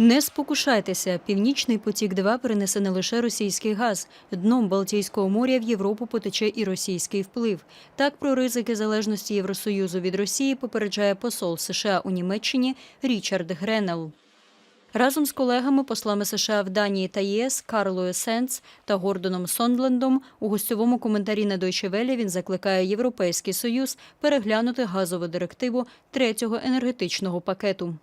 Не спокушайтеся. Північний потік 2 перенесе не лише російський газ. Дном Балтійського моря в Європу потече і російський вплив. Так про ризики залежності Євросоюзу від Росії попереджає посол США у Німеччині Річард Гренел. Разом з колегами, послами США в Данії та ЄС Карлою Сенц та Гордоном Сондлендом у гостьовому коментарі на Deutsche Welle він закликає Європейський Союз переглянути газову директиву третього енергетичного пакету.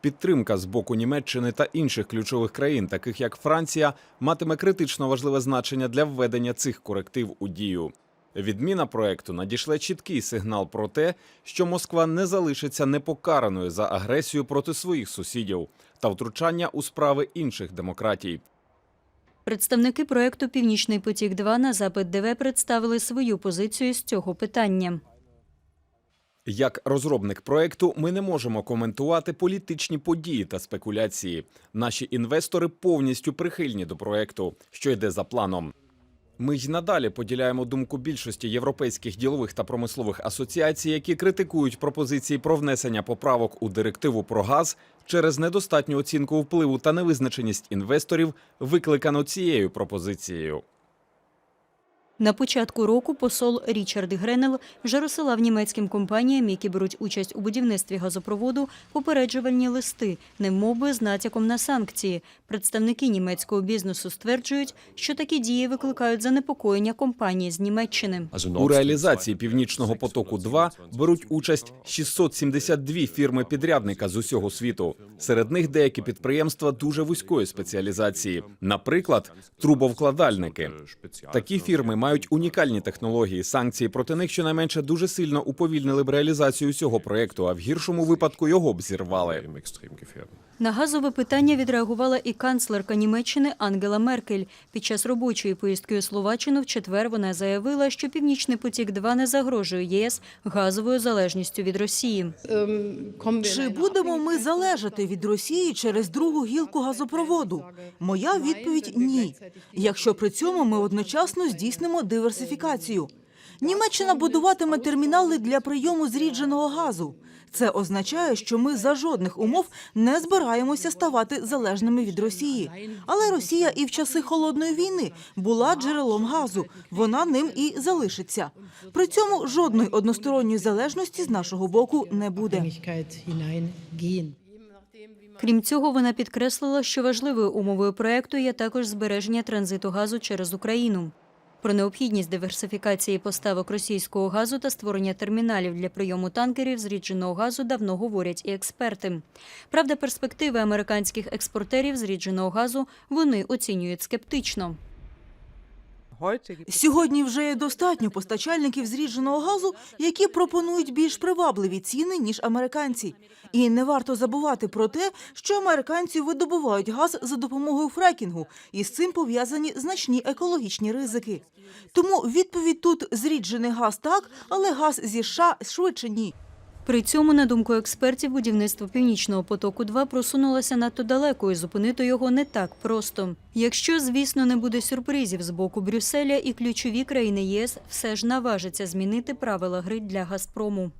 Підтримка з боку Німеччини та інших ключових країн, таких як Франція, матиме критично важливе значення для введення цих коректив у дію. Відміна проекту надішле чіткий сигнал про те, що Москва не залишиться непокараною за агресію проти своїх сусідів та втручання у справи інших демократій. Представники проекту Північний потік 2 на запит ДВ представили свою позицію з цього питання. Як розробник проекту, ми не можемо коментувати політичні події та спекуляції. Наші інвестори повністю прихильні до проекту, що йде за планом. Ми й надалі поділяємо думку більшості європейських ділових та промислових асоціацій, які критикують пропозиції про внесення поправок у директиву про газ через недостатню оцінку впливу та невизначеність інвесторів, викликано цією пропозицією. На початку року посол Річард Гренел вже розсилав німецьким компаніям, які беруть участь у будівництві газопроводу, попереджувальні листи, немовби з натяком на санкції. Представники німецького бізнесу стверджують, що такі дії викликають занепокоєння компаній з Німеччини. У реалізації північного потоку 2 беруть участь 672 фірми-підрядника з усього світу. Серед них деякі підприємства дуже вузької спеціалізації, наприклад, трубовкладальники. Такі фірми мають унікальні технології. Санкції проти них щонайменше дуже сильно уповільнили б реалізацію цього проекту, а в гіршому випадку його б зірвали. На газове питання відреагувала і канцлерка Німеччини Ангела Меркель. Під час робочої поїздки у Словаччину в четвер вона заявила, що Північний потік 2 не загрожує ЄС газовою залежністю від Росії. Чи будемо ми залежати від Росії через другу гілку газопроводу? Моя відповідь ні. Якщо при цьому ми одночасно здійснимо диверсифікацію. Німеччина будуватиме термінали для прийому зрідженого газу. Це означає, що ми за жодних умов не збираємося ставати залежними від Росії. Але Росія і в часи холодної війни була джерелом газу. Вона ним і залишиться. При цьому жодної односторонньої залежності з нашого боку не буде. Крім цього, вона підкреслила, що важливою умовою проекту є також збереження транзиту газу через Україну. Про необхідність диверсифікації поставок російського газу та створення терміналів для прийому танкерів зрідженого газу давно говорять і експерти. Правда, перспективи американських експортерів зрідженого газу вони оцінюють скептично. Сьогодні вже є достатньо постачальників зрідженого газу, які пропонують більш привабливі ціни ніж американці. І не варто забувати про те, що американці видобувають газ за допомогою фрекінгу, і з цим пов'язані значні екологічні ризики. Тому відповідь тут зріджений газ так, але газ зі США швидше ні. При цьому, на думку експертів, будівництво північного потоку 2 просунулося надто далеко і зупинити його не так просто. Якщо, звісно, не буде сюрпризів з боку Брюсселя, і ключові країни ЄС все ж наважаться змінити правила гри для Газпрому.